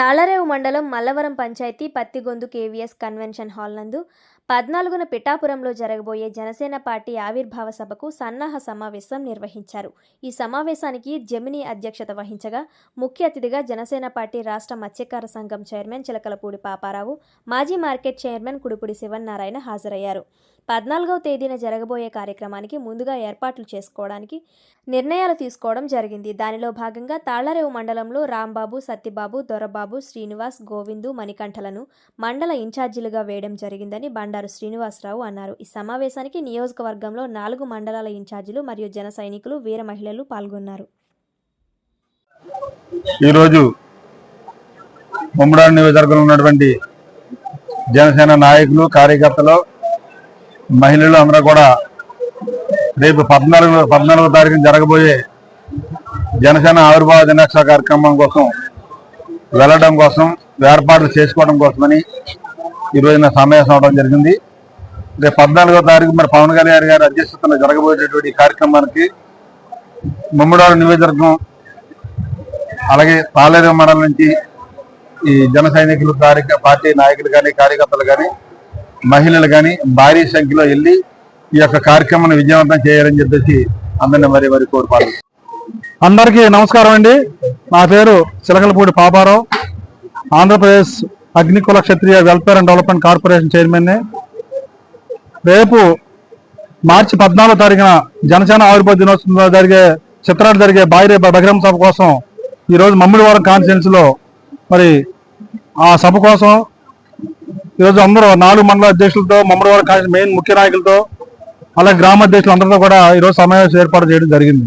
తాళరేవు మండలం Mallavaram panchayat Pattigondu KVS convention hall నందు పద్నాలుగున పిఠాపురంలో జరగబోయే జనసేన పార్టీ ఆవిర్భావ సభకు సన్నాహ సమావేశం నిర్వహించారు. ఈ సమావేశానికి జమినీ అధ్యక్షత వహించగా ముఖ్య అతిథిగా జనసేన పార్టీ రాష్ట్ర మత్స్యకార సంఘం చైర్మన్ చిలకలపూడి పాపారావు మాజీ మార్కెట్ చైర్మన్ కుడిపూడి శివన్నారాయణ హాజరయ్యారు. పద్నాలుగవ తేదీన జరగబోయే కార్యక్రమానికి ముందుగా ఏర్పాట్లు చేసుకోవడానికి నిర్ణయాలు తీసుకోవడం జరిగింది. దానిలో భాగంగా తాళ్ళరేవు మండలంలో రాంబాబు సత్తిబాబు దొరబాబు శ్రీనివాస్ గోవిందు మణికంఠలను మండల ఇన్ఛార్జీలుగా వేయడం జరిగిందని బండారు శ్రీనివాసరావు అన్నారు. ఈ సమావేశానికి నియోజకవర్గంలో నాలుగు మండలాల ఇన్ఛార్జీలు మరియు జన సైనికులు వీర మహిళలు పాల్గొన్నారు. ఈరోజు ముమ్మడాడు నియోజకవర్గంలో ఉన్నటువంటి జనసేన నాయకులు కార్యకర్తలు మహిళలు అందరూ కూడా రేపు పద్నాలుగు పద్నాలుగో తారీఖున జరగబోయే జనసేన ఆవిర్భావ దినోత్సవ కార్యక్రమం కోసం వెళ్ళడం కోసం ఏర్పాట్లు చేసుకోవడం కోసమని ఈ రోజున సమావేశం అవడం జరిగింది. రేపు పద్నాలుగో తారీఖు మరి పవన్ కళ్యాణ్ గారి అధ్యక్షతన జరగబోయేటటువంటి కార్యక్రమానికి ముమ్మడాడు నియోజకవర్గం అలాగే పాలేరు మండలం నుంచి ఈ జన సైనికులు పార్టీ నాయకులు కానీ కార్యకర్తలు కానీ మహిళలు కానీ భారీ సంఖ్యలో వెళ్ళి ఈ యొక్క కార్యక్రమాన్ని విజయవంతం చేయాలని చెప్పేసి అందరిని మరి మరి కోరుకోవాలి అందరికీ నమస్కారం అండి. నా పేరు చిలకలపూడి పాపారావు. ఆంధ్రప్రదేశ్ అగ్నికుల క్షత్రియ వెల్ఫేర్ అండ్ డెవలప్మెంట్ కార్పొరేషన్ చైర్మన్ని. రేపు మార్చి పద్నాలుగో తారీఖున జనసేన ఆవిర్భావ దినోత్సవంలో జరిగే చిత్రాలు జరిగే బాయిరే బహిరంగ సభ కోసం ఈరోజు మమ్మిడివారం కాన్ఫరెన్స్ మరి ఆ సభ కోసం ఈరోజు అందరూ నాలుగు మండల అధ్యక్షులతో మమ్మడివారం కాన్ఫరెన్స్ మెయిన్ ముఖ్య నాయకులతో అలాగే గ్రామ అధ్యక్షులు అందరితో కూడా ఈరోజు సమావేశం ఏర్పాటు చేయడం జరిగింది.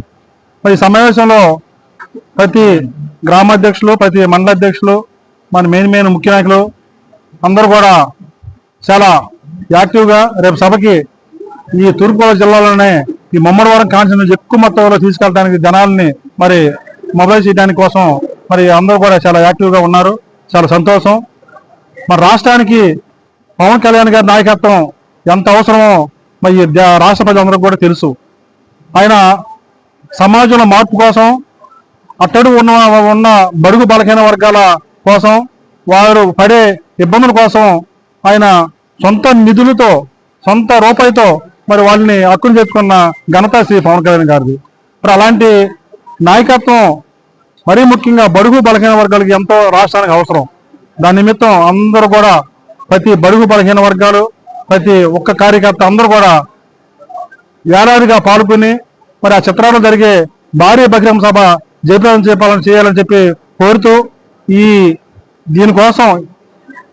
మరి ఈ సమావేశంలో ప్రతి గ్రామాధ్యక్షులు ప్రతి మండల అధ్యక్షులు మన మెయిన్ మెయిన్ ముఖ్య నాయకులు అందరూ కూడా చాలా యాక్టివ్గా రేపు సభకి ఈ తూర్పుగోదావరి జిల్లాలోనే ఈ మమ్మడివారం కాన్స్టిట్యూన్స్ ఎక్కువ మొత్తంలో తీసుకెళ్ళడానికి జనాల్ని మరి మొబైల్ చేయడానికి కోసం మరి అందరూ కూడా చాలా యాక్టివ్గా ఉన్నారు. చాలా సంతోషం. మన రాష్ట్రానికి పవన్ కళ్యాణ్ గారి నాయకత్వం ఎంత అవసరమో మరి ద- రాష్ట్ర ప్రజలందరికీ కూడా తెలుసు. ఆయన సమాజంలో మార్పు కోసం అట్టడు ఉన్న ఉన్న బడుగు బలహీన వర్గాల కోసం వారు పడే ఇబ్బందుల కోసం ఆయన సొంత నిధులతో సొంత రూపాయితో మరి వాళ్ళని హక్కును చేసుకున్న ఘనత శ్రీ పవన్ కళ్యాణ్ గారిది. మరి అలాంటి నాయకత్వం మరీ ముఖ్యంగా బడుగు బలహీన వర్గాలకి ఎంతో రాష్ట్రానికి అవసరం. దాని నిమిత్తం అందరూ కూడా ప్రతి బడుగు బలహీన వర్గాలు ప్రతి ఒక్క కార్యకర్త అందరూ కూడా ఏడాదిగా పాల్గొని మరి ఆ చిత్రాలు జరిగే భారీ బహిరంగ సభ జయప్రదం చేపాలని చేయాలని చెప్పి కోరుతూ ఈ దీనికోసం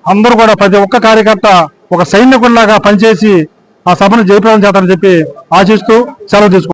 అందరూ కూడా ప్రతి ఒక్క కార్యకర్త ఒక సైనికుడిలాగా పనిచేసి ఆ సభను జయప్రదం చేస్తారని చెప్పి ఆశిస్తూ సెలవు తీసుకుంటారు